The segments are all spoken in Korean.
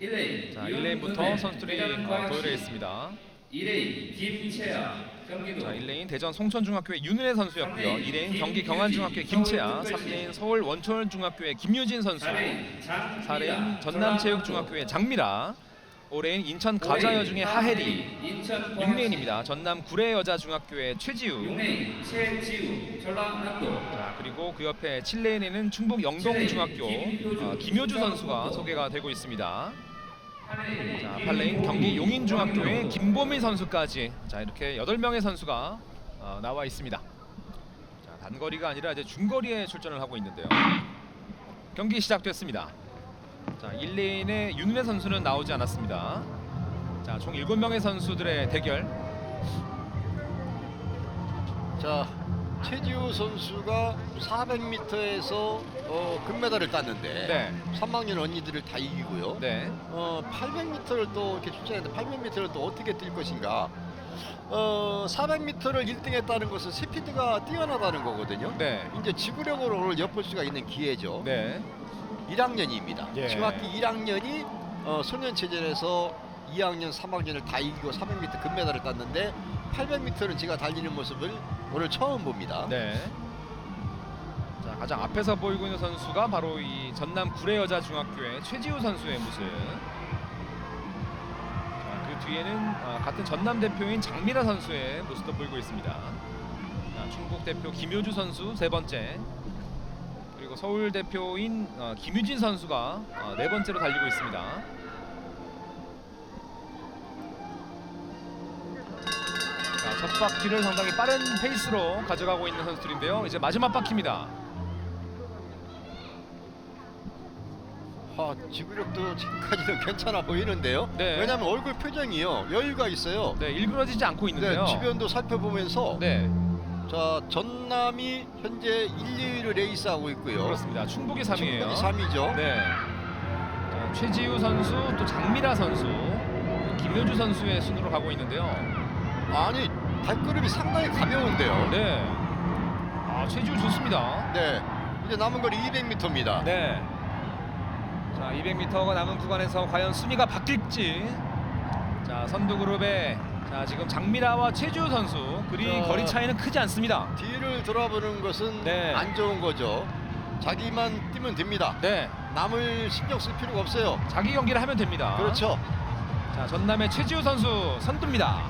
1레인 자, 1레인부터 선수들이 어, 도열해 있습니다. 2레인 김채아 경기도. 자, 1레인 대전 송천중학교의 윤은혜 선수였고요. 2레인 경기 경안중학교의 김채아, 3레인 서울 원천중학교의 김유진 선수, 4레인 장 4레인 전남체육중학교의 장미라, 5레인 인천 가자여 중의 하혜리, 인천 6레인입니다. 전남 구례여자중학교의 최지우, 6레인 최지우 전라남도 자, 그리고 그 옆에 7레인에는 충북 영동중학교 어, 김효주 선수가 소개가 되고 있습니다. 자, 8레인 경기 용인중학교의 김보미 선수까지 자, 이렇게 8명의 선수가 어, 나와 있습니다. 자, 단거리가 아니라 이제 중거리에 출전을 하고 있는데요. 경기 시작됐습니다. 자, 1레인의 윤은혜 선수는 나오지 않았습니다. 자, 총 7명의 선수들의 대결. 자 최지우 선수가 400m에서 어, 금메달을 땄는데 네. 3학년 언니들을 다 이기고요. 네. 어, 800m를 또 이렇게 출전했는데 800m를 또 어떻게 뛸 것인가? 어, 400m를 1등했다는 것은 스피드가 뛰어나다는 거거든요. 네. 이제 지구력으로 오늘 엿볼 수가 있는 기회죠. 네. 1학년입니다. 예. 중학교 1학년이 어, 소년체전에서 2학년, 3학년을 다 이기고 400m 금메달을 땄는데 800m는 제가 달리는 모습을 오늘 처음 봅니다. 네. 자 가장 앞에서 보이고 있는 선수가 바로 이 전남 구례여자중학교의 최지우 선수의 모습. 뒤에는 아, 같은 전남 대표인 장미라 선수의 모습도 보이고 있습니다. 자, 충북 대표 김효주 선수 세 번째. 그리고 서울 대표인 어, 김유진 선수가 어, 네 번째로 달리고 있습니다. 자, 첫 바퀴를 상당히 빠른 페이스로 가져가고 있는 선수들인데요. 이제 마지막 바퀴입니다. 아, 지구력도 지금까지는 괜찮아 보이는데요. 네. 왜냐하면 얼굴 표정이요 여유가 있어요. 네, 일그러지지 않고 있는데요. 네, 주변도 살펴보면서 네, 자 전남이 현재 1, 2위를 레이스하고 있고요. 그렇습니다. 충북이 3위예요. 충북이 3위죠. 네. 자, 최지우 선수, 또 장미라 선수, 김효주 선수의 순으로 가고 있는데요. 아니 발걸음이 상당히 가벼운데요. 네. 아, 최지우 좋습니다. 네. 이제 남은 거리 200m입니다. 네. 자, 200m가 남은 구간에서 과연 순위가 바뀔지. 자, 선두 그룹에 자, 지금 장미라와 최지우 선수 그리 자. 거리 차이는 크지 않습니다. 뒤를 돌아보는 것은 네. 안 좋은 거죠. 자기만 뛰면 됩니다. 네. 남을 신경 쓸 필요가 없어요. 자기 경기를 하면 됩니다. 그렇죠. 자, 전남의 최지우 선수 선두입니다.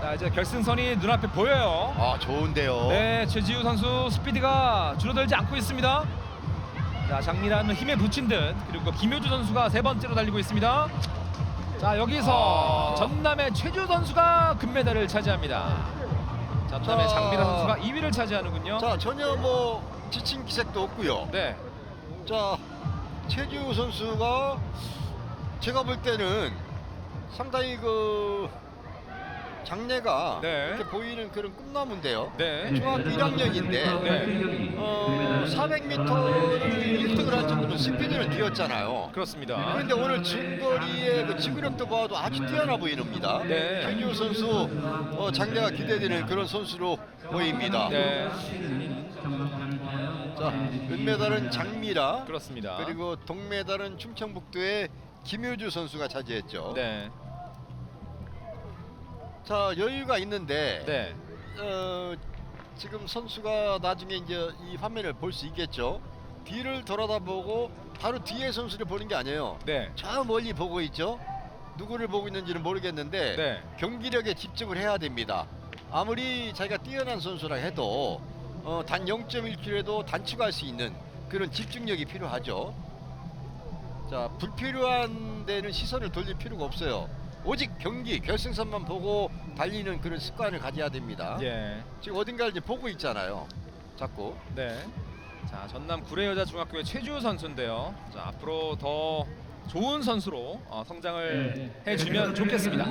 자, 이제 결승선이 눈앞에 보여요. 아 좋은데요. 네, 최지우 선수 스피드가 줄어들지 않고 있습니다. 자, 장미라는 힘에 붙인 듯 그리고 김효주 선수가 세 번째로 달리고 있습니다. 자, 여기서 아. 전남의 최주 선수가 금메달을 차지합니다. 전남의 자. 장미라 선수가 2위를 차지하는군요. 자 전혀 뭐 지친 기색도 없고요. 네, 자 최지우 선수가 제가 볼 때는 상당히 그 장래가 네. 이렇게 보이는 그런 꿈나무인데요. 네, 중학교 1학년인데 네, 어, 400m 를 1등을 한 정도는 스피드를 뛰었잖아요. 그렇습니다. 그런데 오늘 중거리의 그 지구력도 봐도 아주 뛰어나 보이는니다. 네. 최지우 선수 어, 장래가 기대되는 그런 선수로 보입니다. 네, 자, 은메달은 장미라 그렇습니다. 그리고 동메달은 충청북도의 김효주 선수가 차지했죠. 네, 자, 여유가 있는데 네, 어, 지금 선수가 나중에 이제 이 화면을 볼 수 있겠죠. 뒤를 돌아다보고 바로 뒤에 선수를 보는 게 아니에요. 네, 저 멀리 보고 있죠. 누구를 보고 있는지는 모르겠는데 네. 경기력에 집중을 해야 됩니다. 아무리 자기가 뛰어난 선수라 해도 어, 단 0.1km에도 단축할 수 있는 그런 집중력이 필요하죠. 자 불필요한 데는 시선을 돌릴 필요가 없어요. 오직 경기 결승선만 보고 달리는 그런 습관을 가져야 됩니다. 예. 지금 어딘가를 이제 보고 있잖아요. 자꾸. 네. 자, 전남 구례여자중학교의 최주 선수인데요. 자, 앞으로 더 좋은 선수로 어, 성장을 해주면 좋겠습니다.